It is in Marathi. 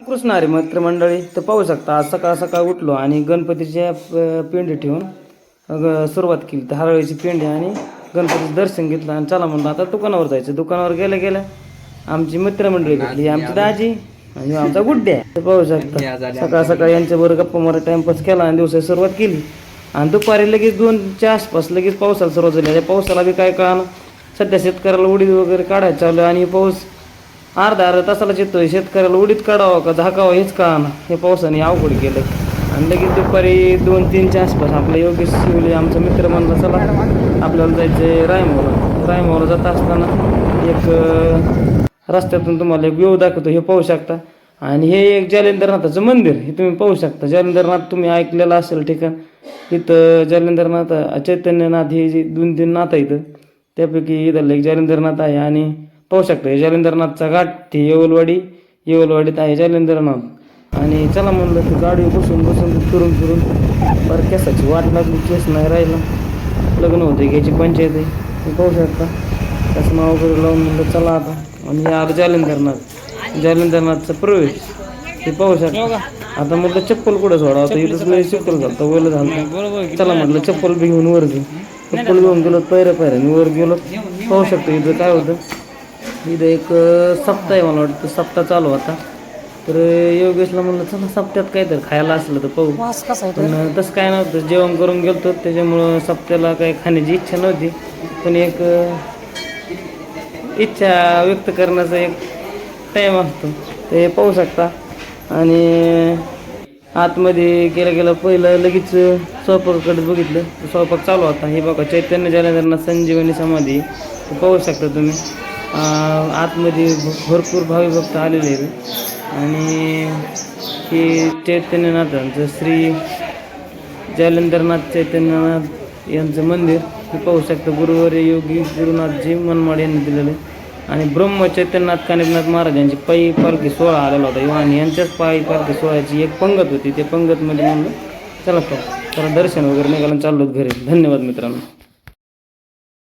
कृष्णारी मित्रमंडळी तर पाहू शकता आज सकाळ सकाळ उठलो आणि गणपतीच्या पिंडी ठेवून सुरुवात केली. तर हरळीची पिंडी आणि गणपतीचं दर्शन घेतलं आणि चला म्हणलं आता दुकानावर जायचं. दुकानावर गेल्या गेल्या आमची मित्रमंडळी भेटली आमची दाजी आणि आमचा गुड्डे आहे तर पाहू शकता. सकाळ सकाळ यांच्याबरोबर गप्पा मारत टाइमपास केला आणि दिवसाची सुरुवात केली. आणि दुपारी लगेच दोनच्या आसपास लगेच पावसाला सुरुवात झाली. त्या पावसाला बी काय कळालं? सध्या शेतकऱ्याला उडीद वगैरे काढायचं चालू आणि पाऊस अर्धा अर्धा तासाला येतोय शेतकऱ्याला उडीत काढावं का झाकावं हेच कळाना. हे पावसाने अवघड केलं आणि लगेच दुपारी दोन तीनच्या आसपास आपला योगेश शिवले आमचा मित्र म्हणला चला आपल्याला जायचं रायमोला. रायमोला जात असताना एक रस्त्यातून तुम्हाला एक व्यू दाखवतो. हे पाहू शकता. आणि हे एक जालिंदरनाथाचं मंदिर हे तुम्ही पाहू शकता. जालेंद्रनाथ तुम्ही ऐकलेलं असेल ठिकाण. इथं जालेंद्रनाथ चैतन्यनाथ हे जे दोन तीन नाथ आहेत त्यापैकी इथलं एक जालिंदरनाथ आहे. आणि पाहू शकता हे घाट ते येवलवाडी येवलवाडीत आहे जालिंदरनाथ. आणि चला म्हणलं तर गाडी बसून बसून फिरून फिरून बरं केसाची वाट लागली केस नाही राहिला. लग्न होते घ्यायची पंचायत आहे. ते पाहू शकता. चष्मा वगैरे लावून म्हणलं चला आता. आणि हे आता जालिंदरनाथ. जालिंदरनाथचा प्रवेश. ते पाहू शकता. आता म्हटलं चप्पल कुठं सोडा आता इथंच नाही चप्पल घालतो ओलं झालं. चला म्हटलं चप्पल बी घेऊन वर घेऊ चप्पल घेऊन गेलो पैऱ्या पैऱ्याने वर गेलो. पाहू शकतो इथं काय होतं. इथं एक सप्ताह आहे मला वाटतं. सप्ताह चालू होता. तर योगेशला म्हणलं चला सप्त्यात काय तर खायला असलं तर पाहू. पण तसं काय नव्हतं. जेवण करून गेलतो. त्याच्यामुळं सप्त्याला काही खाण्याची इच्छा नव्हती. पण एक इच्छा व्यक्त करण्याचा एक टाईम असतो. ते पाहू शकता. आणि आतमध्ये गेलं गेलं पहिलं लगेच स्वयंपाकाकडे बघितलं. तर स्वयंपाक चालू होता. हे बघा चैतन्य जालंधरनाथ संजीवनी समाधी. पाहू शकता तुम्ही. आतमध्ये भ- भरपूर भावी भक्त आलेले आहेत. आणि हे चैतन्यनाथांचं श्री जालंधरनाथ चैतन्यनाथ यांचं मंदिर हे पाहू शकता गुरुवारी योगी गुरुनाथजी मनमाड यांनी दिलेलं आहे. आणि ब्रह्म चैतन्यनाथ कानिकनाथ महाराज यांची पायी पालखी सोहळा आलेला होता. आणि यांच्याच पायी पालखी सोहळ्याची एक पंगत होती. ते पंगतमध्ये म्हणलं चला चला दर्शन वगैरे निघाला आणि चाललो घरी. धन्यवाद मित्रांनो.